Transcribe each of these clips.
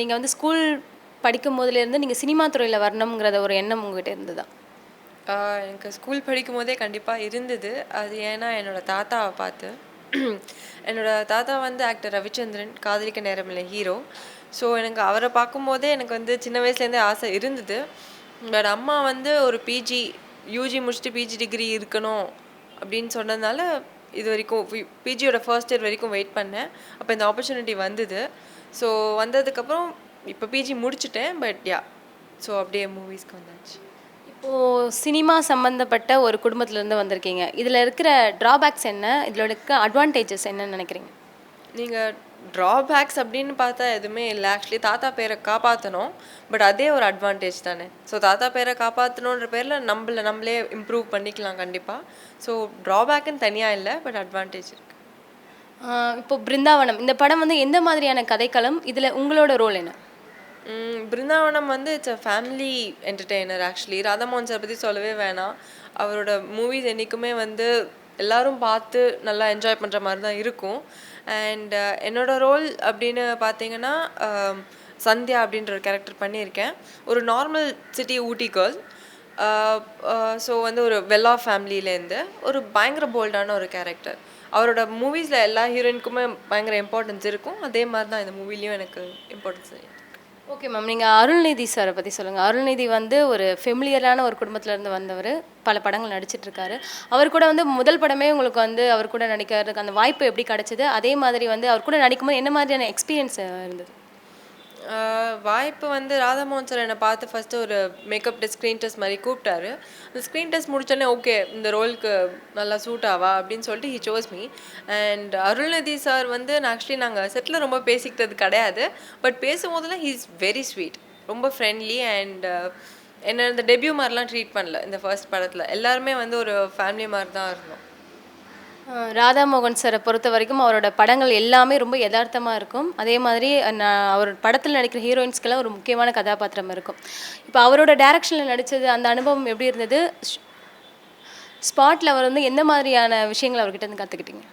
நீங்கள் வந்து ஸ்கூல் படிக்கும் போதுலேருந்து நீங்கள் சினிமா துறையில் வரணுங்கிறத ஒரு எண்ணம் உங்ககிட்ட இருந்ததா? எனக்கு ஸ்கூல் படிக்கும் போதே கண்டிப்பாக இருந்தது. அது ஏன்னா என்னோடய தாத்தாவை பார்த்து. என்னோட தாத்தா வந்து ஆக்டர் ரவிச்சந்திரன் காதலிக்க நேரமில்லை ஹீரோ ஸோ எனக்கு அவரை பார்க்கும்போதே எனக்கு வந்து சின்ன வயசுலேருந்தே ஆசை இருந்தது. பட் அம்மா வந்து ஒரு பிஜி யூஜி முடிச்சுட்டு பிஜி டிகிரி இருக்கணும் அப்படின்னு சொன்னதுனால இது வரைக்கும் பிஜியோட ஃபர்ஸ்ட் இயர் வரைக்கும் வெயிட் பண்ணேன். அப்போ இந்த ஆப்பர்ச்சுனிட்டி வந்தது. ஸோ வந்ததுக்கப்புறம் இப்போ பிஜி முடிச்சிட்டேன் பட் யா ஸோ அப்படியே மூவிஸ்க்கு வந்தாச்சு. இப்போது சினிமா சம்மந்தப்பட்ட ஒரு குடும்பத்திலேருந்து வந்திருக்கீங்க. இதில் இருக்கிற ட்ராபேக்ஸ் என்ன? இதில் இருக்க அட்வான்டேஜஸ் என்னன்னு நினைக்கிறீங்க? நீங்கள் ட்ராபேக்ஸ் அப்படின்னு பார்த்தா எதுவுமே இல்லை. ஆக்சுவலி தாத்தா பேரை காப்பாற்றணும் பட் அதே ஒரு அட்வான்டேஜ் தானே. ஸோ தாத்தா பேரை காப்பாற்றணுன்ற பேரில் நம்மள நம்மளே இம்ப்ரூவ் பண்ணிக்கலாம் கண்டிப்பாக ஸோ ட்ராபேக்குன்னு தனியாக இல்லை பட் அட்வான்டேஜ் இருக்குது இப்போ பிருந்தாவனம் இந்த படம் வந்து எந்த மாதிரியான கதைக்களம்? இதில் உங்களோட ரோல் என்ன? பிருந்தாவனம் வந்து it's a family entertainer actually Radhamohan sir பற்றி சொல்லவே வேணாம். அவரோட மூவிஸ் என்றைக்குமே வந்து எல்லாரும் பார்த்து நல்லா என்ஜாய் பண்ணுற மாதிரி தான் இருக்கும். அண்ட் என்னோட ரோல் அப்படின்னு பார்த்தீங்கன்னா சந்தியா அப்படின்ற ஒரு கேரக்டர் பண்ணியிருக்கேன். ஒரு normal city Ooty girl so வந்து ஒரு வெல்லா ஃபேமிலியிலேருந்து ஒரு பயங்கர போல்டான ஒரு கேரக்டர் அவரோட மூவிஸில் எல்லா ஹீரோயினுக்குமே பயங்கர இம்பார்ட்டன்ஸ் இருக்கும். அதே மாதிரி தான் இந்த மூவிலையும் எனக்கு இம்பார்ட்டன்ஸ் ஓகே மேம் நீங்கள் அருள்நிதி சாரை பற்றி சொல்லுங்கள் அருள்நிதி வந்து ஒரு ஃபெமிலியரான ஒரு குடும்பத்திலேருந்து வந்தவர். பல படங்கள் நடிச்சிட்ருக்காரு அவர் கூட வந்து முதல் படமே உங்களுக்கு வந்து அவர் கூட நடிக்கிறதுக்கு அந்த வாய்ப்பு எப்படி கிடச்சிது? அதே மாதிரி வந்து அவர் கூட நடிக்கும்போது என்ன மாதிரியான எக்ஸ்பீரியன்ஸ் இருந்தது? வாய்ப்பு வந்து ராதாமோகன் சார் என்னை பார்த்து ஃபஸ்ட்டு ஒரு மேக்கப் டெஸ்ட் ஸ்க்ரீன் டெஸ்ட் மாதிரி கூப்பிட்டாரு. அந்த ஸ்க்ரீன் டெஸ்ட் முடிச்சோடனே ஓகே இந்த ரோலுக்கு நல்லா சூட் ஆவா அப்படின்னு சொல்லிட்டு he shows me and Arulnithi sir வந்து நான் ஆக்சுவலி நாங்கள் செட்டில் ரொம்ப பேசிக்கிட்டது கிடையாது. பட் பேசும்போதெல்லாம் ஹீ இஸ் வெரி ஸ்வீட் ரொம்ப ஃப்ரெண்ட்லி அண்ட் என்ன இந்த டெபியூ மாதிரிலாம் ட்ரீட் பண்ணல இந்த ஃபர்ஸ்ட் படத்தில். எல்லாருமே வந்து ஒரு ஃபேமிலி மாதிரி தான் இருந்தோம். ராதாமோகன் ராதா மோகன் சாரை பொறுத்த வரைக்கும் அவரோட படங்கள் எல்லாமே ரொம்ப யதார்த்தமாக இருக்கும். அதே மாதிரி நான் அவர் படத்தில் நடிக்கிற ஹீரோயின்ஸ்க்கெல்லாம் ஒரு முக்கியமான கதாபாத்திரம் இருக்கும். இப்போ அவரோட டேரக்ஷனில் நடித்தது அந்த அனுபவம் எப்படி இருந்தது? ஸ்பாட்டில் அவர் வந்து எந்த மாதிரியான விஷயங்கள் அவர்கிட்ட இருந்து கற்றுக்கிட்டீங்க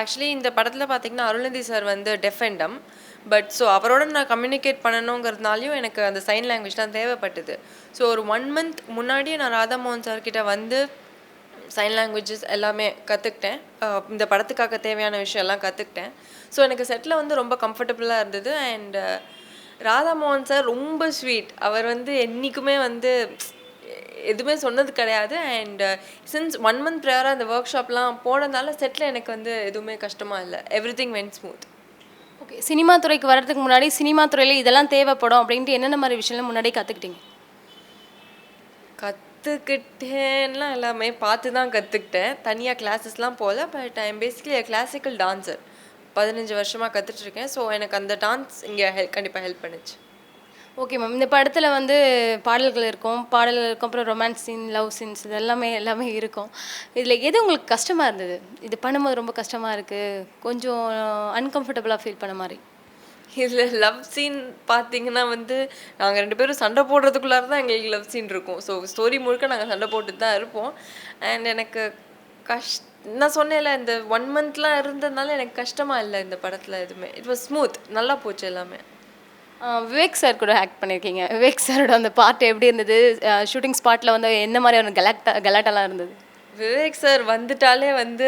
ஆக்சுவலி இந்த படத்தில் பார்த்தீங்கன்னா அருள்நிதி சார் வந்து டெஃபெண்டம் பட் ஸோ அவரோட நான் கம்யூனிகேட் பண்ணணுங்கிறதுனாலையும் எனக்கு அந்த சைன் லாங்குவேஜ் தான் தேவைப்பட்டது. ஸோ ஒரு ஒன் மந்த் முன்னாடியே நான் ராதாமோகன் சார்கிட்ட வந்து சைன் லாங்குவேஜஸ் எல்லாமே கற்றுக்கிட்டேன் இந்த படத்துக்காக தேவையான விஷயம் எல்லாம் கற்றுக்கிட்டேன் ஸோ எனக்கு செட்டில் வந்து ரொம்ப கம்ஃபர்டபுளாக இருந்தது. அண்ட் ராதாமோகன் சார் ரொம்ப ஸ்வீட் அவர் வந்து என்றைக்குமே வந்து எதுவுமே சொன்னது கிடையாது. அண்ட் சின்ஸ் ஒன் மந்த் ப்ரேயராக அந்த ஒர்க் ஷாப்லாம் போனதால செட்டில் எனக்கு வந்து எதுவுமே கஷ்டமாக இல்லை. Everything went smooth okay cinema துறைக்கு வர்றதுக்கு முன்னாடி சினிமா துறையில் இதெல்லாம் தேவைப்படும் அப்படின்ட்டு என்னென்ன மாதிரி விஷயம்லாம் முன்னாடியே கற்றுக்கிட்டீங்க கற்றுக்கிட்டேன்லாம் எல்லாமே பார்த்து தான் கற்றுக்கிட்டேன் தனியாக கிளாஸஸ்லாம் போகல but I am basically classical dancer பதினஞ்சு வருஷமாக கற்றுட்ருக்கேன் ஸோ எனக்கு அந்த டான்ஸ் இங்கே ஹெல்ப் கண்டிப்பாக ஹெல்ப் பண்ணுச்சு. ஓகே மேம் இந்த படத்தில் வந்து பாடல்கள் இருக்கும். பாடல்கள் இருக்கும். அப்புறம் ரொமான்ஸ் சீன் லவ் சீன்ஸ் இது எல்லாமே எல்லாமே இருக்கும். இதில் எது உங்களுக்கு கஷ்டமாக இருந்தது? இது பண்ணும்போது ரொம்ப கஷ்டமாக இருக்குது கொஞ்சம் அன்கம்ஃபர்டபுளாக ஃபீல் பண்ண மாதிரி. இதில் லவ் சீன் பார்த்தீங்கன்னா வந்து நாங்கள் ரெண்டு பேரும் சண்டை போடுறதுக்குள்ளார தான் எங்களுக்கு லவ் சீன் இருக்கும். ஸோ ஸ்டோரி முழுக்க நாங்கள் சண்டை போட்டுட்டு தான் இருப்போம். அண்ட் எனக்கு கஷ் நான் சொன்னேன்ல இந்த ஒன் மந்த்லாம் இருந்ததுனால எனக்கு கஷ்டமாக இல்லை இந்த படத்தில் எதுவுமே. இட் வாஸ் ஸ்மூத் நல்லா போச்சு எல்லாமே. விவேக் சார் கூட ஆக்ட் பண்ணியிருக்கீங்க விவேக் சாரோட அந்த பார்ட் எப்படி இருந்தது? ஷூட்டிங் ஸ்பாட்டில் வந்து என்ன மாதிரியான கலாட்டா கலாட்டாலாம் இருந்தது? விவேக் சார் வந்துட்டாலே வந்து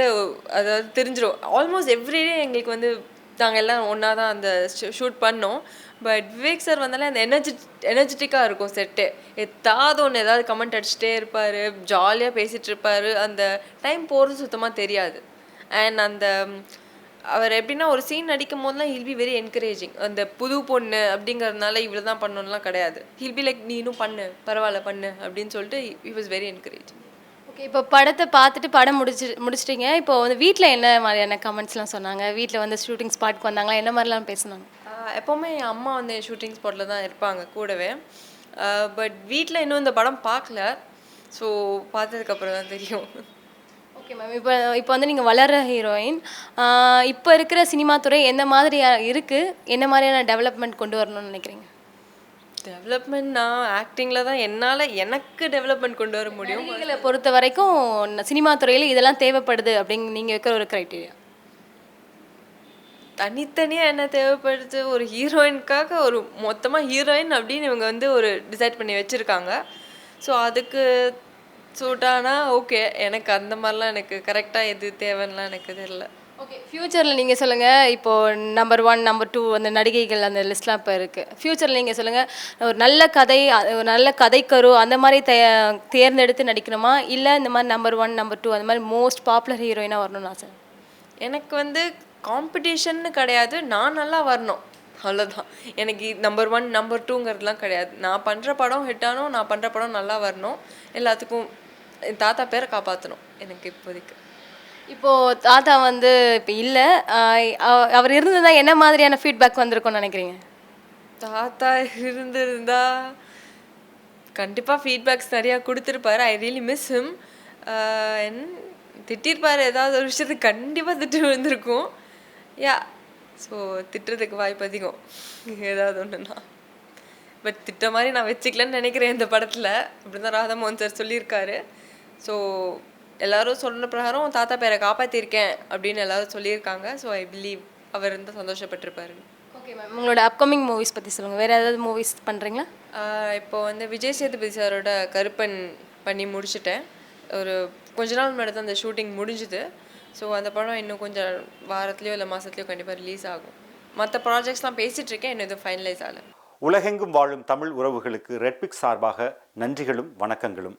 அதாவது தெரிஞ்சிடும் ஆல்மோஸ்ட் எவ்ரிடே எங்களுக்கு வந்து நாங்கள் எல்லாம் ஒன்றா தான் அந்த ஷூட் பண்ணோம். பட் விவேக் சார் வந்தாலே அந்த எனர்ஜி எனர்ஜெட்டிக்காக இருக்கும் செட்டு எதாவது ஒன்று ஏதாவது கமெண்ட் அடிச்சுட்டே இருப்பார் ஜாலியாக பேசிகிட்டு இருப்பார். அந்த டைம் போகிறது சுத்தமாக தெரியாது. அண்ட் அந்த அவர் எப்படின்னா ஒரு சீன் நடிக்கும் போதுலாம் ஹில் பி வெரி என்கரேஜிங் அந்த புது பொண்ணு அப்படிங்கிறதுனால இவ்வளோ தான் பண்ணணும்லாம் கிடையாது. ஹில் பி லைக் நீனும் பண்ணு பரவாயில்ல பண்ணு அப்படின்னு சொல்லிட்டு he was very encouraging okay இப்போ படத்தை பார்த்துட்டு படம் முடிச்சு முடிச்சிட்டிங்க. இப்போ வந்து வீட்டில் என்ன மாதிரியான கமெண்ட்ஸ்லாம் சொன்னாங்க? வீட்டில் வந்து ஷூட்டிங் ஸ்பாட்க்கு வந்தாங்களா? என்ன மாதிரிலாம் பேசுனாங்க? எப்போவுமே என் அம்மா வந்து ஷூட்டிங் ஸ்பாட்டில் தான் இருப்பாங்க கூடவே. பட் வீட்டில் இன்னும் இந்த படம் பார்க்கல. ஸோ பார்த்ததுக்கப்புறம் தான் தெரியும். ஓகே மேம் இப்போ இப்போ வந்து நீங்கள் வளர்ற ஹீரோயின் இப்போ இருக்கிற சினிமா துறை எந்த மாதிரியா இருக்குது என்ன மாதிரியான டெவலப்மெண்ட் கொண்டு வரணும்னு நினைக்கிறீங்க? டெவலப்மெண்ட் நான் ஆக்டிங்கில் தான் என்னால் எனக்கு டெவலப்மெண்ட் கொண்டு வர முடியும். நடிகைகளை பொறுத்த வரைக்கும் சினிமா துறையில் இதெல்லாம் தேவைப்படுது அப்படிங்க நீங்கள் வைக்கிற ஒரு க்ரைட்டீரியா தனித்தனியாக என்ன தேவைப்படுது? ஒரு ஹீரோயினுக்காக ஒரு மொத்தமாக ஹீரோயின் அப்படின்னு இவங்க வந்து ஒரு டிசைட் பண்ணி வச்சுருக்காங்க. ஸோ அதுக்கு சூட்டானா ஓகே எனக்கு அந்த மாதிரிலாம் எனக்கு கரெக்டாக எது தேவைன்னுலாம் எனக்கு தெரியல. ஓகே ஃப்யூச்சரில் நீங்கள் சொல்லுங்கள் இப்போது நம்பர் ஒன் நம்பர் டூ அந்த நடிகைகள் அந்த லிஸ்ட்லாம் இப்போ இருக்குது ஃப்யூச்சரில் நீங்கள் சொல்லுங்கள் ஒரு நல்ல கதை ஒரு நல்ல கதைக்கரு அந்த மாதிரி தே தேர்ந்தெடுத்து நடிக்கணுமா? இல்லை இந்த மாதிரி நம்பர் ஒன் நம்பர் டூ அந்த மாதிரி மோஸ்ட் பாப்புலர் ஹீரோயினாக வரணும்னு ஆசை? எனக்கு வந்து காம்படிஷன்னு கிடையாது நான் நல்லா வரணும். அவ்வளோதான் எனக்கு நம்பர் ஒன் நம்பர் டூங்கிறதுலாம் கிடையாது. நான் பண்ணுற படம் ஹிட்டானோ நான் பண்ணுற படம் நல்லா வரணும். எல்லாத்துக்கும் என் தாத்தா பேரை காப்பாற்றணும் எனக்கு இப்போதைக்கு. இப்போது தாத்தா வந்து இப்போ இல்லை. அவர் இருந்ததா என்ன மாதிரியான ஃபீட்பேக் வந்திருக்கும்னு நினைக்கிறீங்க? தாத்தா இருந்திருந்தா கண்டிப்பாக ஃபீட்பேக்ஸ் நிறையா கொடுத்துருப்பாரு. ஐ ரியலி மிஸ் ஹிம் என் திட்டிருப்பார். ஏதாவது ஒரு விஷயத்துக்கு கண்டிப்பாக திட்டு விழுந்திருக்கும். யா ஸோ திட்டுறதுக்கு வாய்ப்பு அதிகம். ஏதாவது ஒன்றுனா பட் திட்ட மாதிரி நான் வச்சுக்கலன்னு நினைக்கிறேன் இந்த படத்தில். அப்படி தான் ராதாமோகன் சார் சொல்லியிருக்காரு. ஸோ எல்லாரும் சொன்ன பிரகாரம் தாத்தா பேரை காப்பாற்றிருக்கேன் அப்படின்னு எல்லாரும் சொல்லியிருக்காங்க. ஸோ ஐ பிலீவ் அவர் இருந்தால் சந்தோஷப்பட்டிருப்பாருன்னு ஓகே மேம் உங்களோட அப்கமிங் மூவிஸ் பற்றி சொல்லுங்கள் வேறு ஏதாவது மூவிஸ் பண்ணுறீங்களா இப்போ வந்து விஜய் சேதுபதி சாரோட கருப்பன் பண்ணி முடிச்சிட்டேன். ஒரு கொஞ்ச நாள் முன்னாடி தான் அந்த ஷூட்டிங் முடிஞ்சுது. ஸோ அந்த படம் இன்னும் கொஞ்சம் வாரத்துலேயோ இல்லை மாதத்துலையோ கண்டிப்பாக ரிலீஸ் ஆகும். மற்ற ப்ராஜெக்ட்ஸ்லாம் பேசிகிட்டு இருக்கேன். இன்னும் எதுவும் ஃபைனலைஸ் ஆகலை. உலகெங்கும் வாழும் தமிழ் உறவுகளுக்கு ரெட்பிக்ஸ் சார்பாக நன்றிகளும் வணக்கங்களும்.